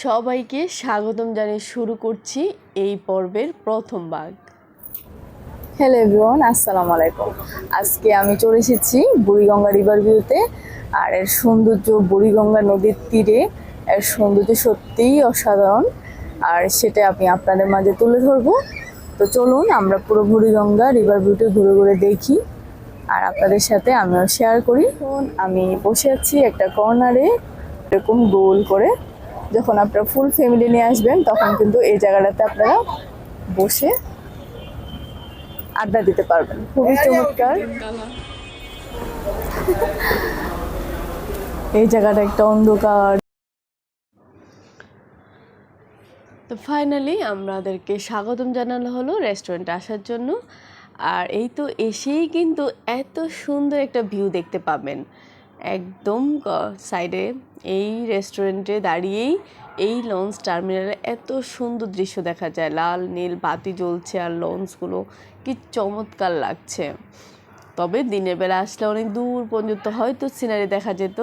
সবাইকে স্বাগতম জানিয়ে শুরু করছি এই পর্বের প্রথম ভাগ। হ্যালো এভরিওয়ান আসসালামু আলাইকুম। আজকে আমি চলে এসেছি বুড়িগঙ্গা রিভার ভিউতে আর এর সৌন্দর্য বুড়িগঙ্গা নদীর তীরে, এর সৌন্দর্য সত্যিই অসাধারণ। আর সেটা আমি আপনাদের মাঝে তুলে ধরবো। তো চলুন, আমরা পুরো বুড়িগঙ্গা রিভার ভিউতে ঘুরে ঘুরে দেখি। আর আপনাদের সাথে আমিও শেয়ার করি। আমি বসে আছি একটা কর্নারে এরকম গোল করে। যখন আপনারা ফুল ফ্যামিলি নিয়ে আসবেন, তখন কিন্তু এই জায়গাটাতে আপনারা বসে আড্ডা দিতে পারবেন। খুবই চমৎকার। এই জায়গাটা একটা অন্ধকার। তো ফাইনালি আমাদেরকে স্বাগতম জানানো হলো রেস্টুরেন্টে আসার জন্য। আর এই তো এসেই কিন্তু এত সুন্দর একটা ভিউ দেখতে পাবেন। একদম সাইডে এই রেস্টুরেন্টে দাঁড়িয়েই এই লঞ্চ টার্মিনালে এত সুন্দর দৃশ্য দেখা যায়। লাল, নীল, বাতি জ্বলছে আর লঞ্চগুলো কি চমৎকার লাগছে। তবে দিনের বেলা আসলে অনেক দূর পর্যন্ত হয়তো সিনারি দেখা যেত,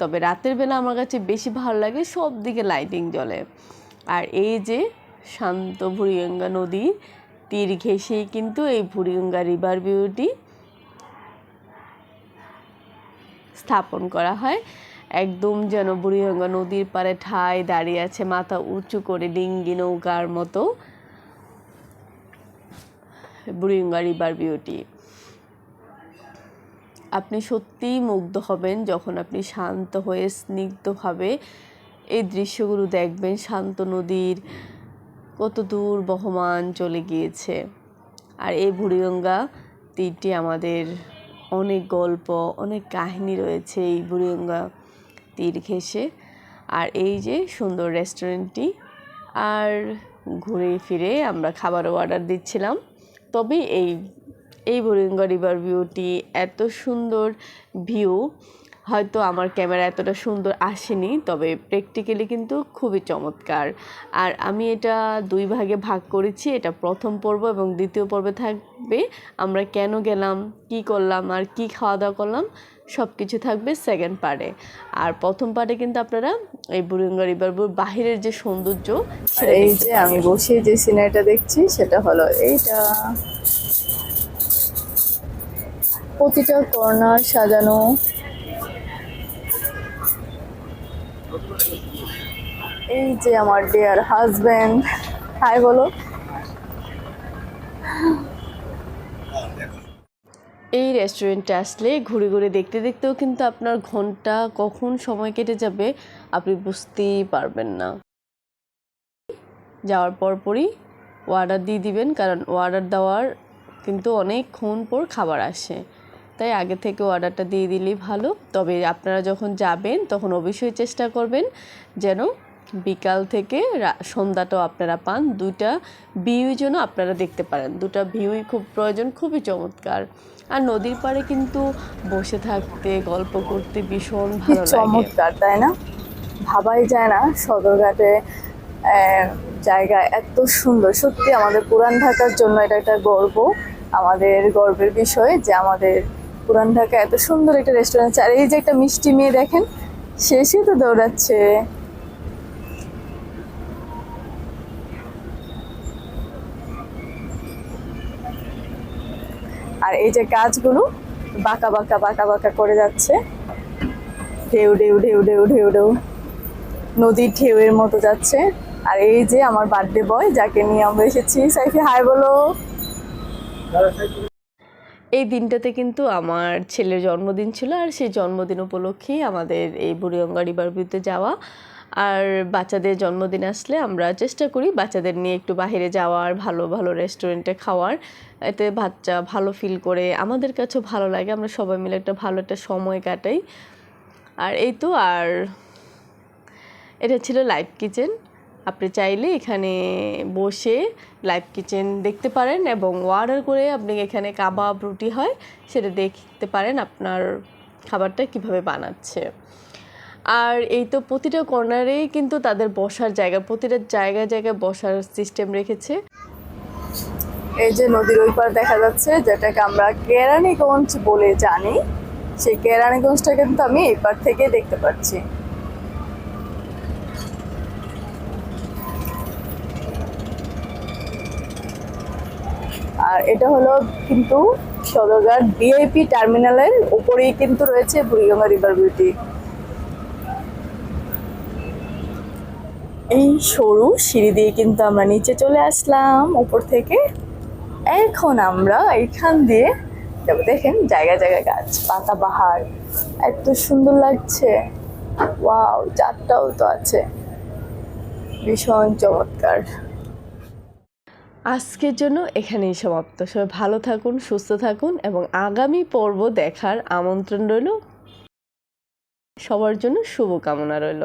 তবে রাতের বেলা আমার কাছে বেশি ভালো লাগে সব দিকে লাইটিং জ্বলে। আর এই যে শান্ত বুড়িগঙ্গা নদী, তীর ঘেঁষেই কিন্তু এই বুড়িগঙ্গা রিভার ভিউটি স্থাপন করা হয়। একদম যেন বুড়িগঙ্গা নদীর পাড়ে ঠায় দাঁড়িয়ে আছে, মাথা উঁচু করে ডিঙ্গি নৌকার মতো। Buriganga river beauty. আপনি সত্যিই মুগ্ধ হবেন যখন আপনি শান্ত হয়ে, স্নিগ্ধভাবে এই দৃশ্যগুলো দেখবেন। শান্ত নদীর কত দূর বহমান চলে গিয়েছে। আর এই বুড়িগঙ্গা তীরটি আমাদের অনেক গল্প, অনেক কাহিনী রয়েছে এই বুড়িগঙ্গা তীর ঘেঁষে। আর এই যে সুন্দর রেস্টুরেন্টটি আর ঘুরে ফিরে আমরা খাবারও অর্ডার দিচ্ছিলাম। তবে এই এই বুড়িগঙ্গা রিভার ভিউটি এত সুন্দর ভিউ হয়তো আমার ক্যামেরা এতটা সুন্দর আসেনি তবে প্র্যাকটিক্যালি কিন্তু খুবই চমৎকার। আর আমি এটা দুই ভাগে ভাগ করেছি এটা প্রথম পর্ব এবং দ্বিতীয় পর্বে থাকবে আমরা কেন গেলাম কি করলাম আর কি খাওয়া দাওয়া করলাম সব কিছু থাকবে সেকেন্ড পার্টে আর প্রথম পার্টে কিন্তু আপনারা এই বুড়িগঙ্গা রিভার ভিউর বাহিরের যে সৌন্দর্য এই যে আমি বসে যে সিনারিটা দেখছি সেটা হলো এইটা। প্রতিটা কর্নার সাজানো এই যে আমার ডিয়ার হাজবেন্ড হাই বলো। এই রেস্টুরেন্টে আসলে ঘুরে ঘুরে দেখতে দেখতেও কিন্তু আপনার ঘণ্টা কখন সময় কেটে যাবে, আপনি বুঝতেই পারবেন না। যাওয়ার পরপরই অর্ডার দিয়ে দিবেন, কারণ অর্ডার দেওয়ার কিন্তু অনেকক্ষণ পর খাবার আসে। তাই আগে থেকে অর্ডারটা দিয়ে দিলেই ভালো। তবে আপনারা যখন যাবেন, তখন অবশ্যই চেষ্টা করবেন যেন বিকাল থেকে সন্ধ্যাটাও আপনারা পান। দুইটা ভিউই যেন আপনারা দেখতে পারেন। দুটা ভিউই খুব প্রয়োজন, খুবই চমৎকার। আর নদীর পাড়ে কিন্তু বসে থাকতে, গল্প করতে ভীষণ ভালো চমৎকার, তাই না? ভাবাই যায় না সদরঘাটে জায়গা এত সুন্দর। সত্যি আমাদের পুরান ঢাকার জন্য এটা একটা গর্ব। আমাদের গর্বের বিষয় যে আমাদের পুরান ঢাকা, এত সুন্দর একটা রেস্টুরেন্ট আছে। আর এই যে একটা মিষ্টি মেয়ে দেখেন শেষে তো দৌড়াচ্ছে। আর এই যে গাছগুলো বাঁকা বাঁকা বাঁকা বাঁকা করে যাচ্ছে। ঢেউ ঢেউ ঢেউ ঢেউ ঢেউ ঢেউ। নদীর ঢেউয়ের মতো যাচ্ছে। আর এই যে আমার বার্থডে বয় যাকে নিয়ে আমরা এসেছি। সাইফি হাই বলো। এই দিনটাতে কিন্তু আমার ছেলের জন্মদিন ছিল আর সেই জন্মদিন উপলক্ষেই আমাদের এই বুড়িগঙ্গা রিভার ভিউতে যাওয়া। আর বাচ্চাদের জন্মদিন আসলে আমরা চেষ্টা করি বাচ্চাদের নিয়ে একটু বাইরে যাওয়ার, ভালো ভালো রেস্টুরেন্টে খাওয়ার। এতে বাচ্চা ভালো ফিল করে, আমাদের কাছেও ভালো লাগে, আমরা সবাই মিলে একটা ভালো একটা সময় কাটাই। আর এই তো, আর এটা ছিল লাইভ কিচেন আপনি চাইলে এখানে বসে লাইভ কিচেন দেখতে পারেন এবং অর্ডার করে আপনি এখানে কাবাব রুটি হয়, সেটা দেখতে পারেন আপনার খাবারটা কীভাবে বানাচ্ছে। আর এই তো প্রতিটা কর্নারেই কিন্তু তাদের বসার জায়গা, প্রতিটা জায়গায় জায়গায় বসার সিস্টেম রেখেছে। এই যে নদীর ওই পার দেখা যাচ্ছে, যেটাকে আমরা কেরানীগঞ্জ বলে জানি, সেই কেরানীগঞ্জটা কিন্তু আমি এই পার থেকে দেখতে পাচ্ছি। আর এটা হলো কিন্তু সদরঘাট ভিআইপি টার্মিনালের উপরেই কিন্তু রয়েছে বুড়িগঙ্গা রিভার বিউটি এই সরু সিঁড়ি দিয়ে কিন্তু আমরা নিচে চলে আসলাম, উপর থেকে। এখন আমরা এখান দিয়ে যাব, দেখেন জায়গায় জায়গায় গাছ, পাতা বাহার এত সুন্দর লাগছে। ওয়াও, চারটাও তো আছে। ভীষণ চমৎকার। আজকের জন্য এখানেই সমাপ্ত। সবাই ভালো থাকুন, সুস্থ থাকুন এবং আগামী পর্ব দেখার আমন্ত্রণ রইল। সবার জন্য শুভকামনা রইল।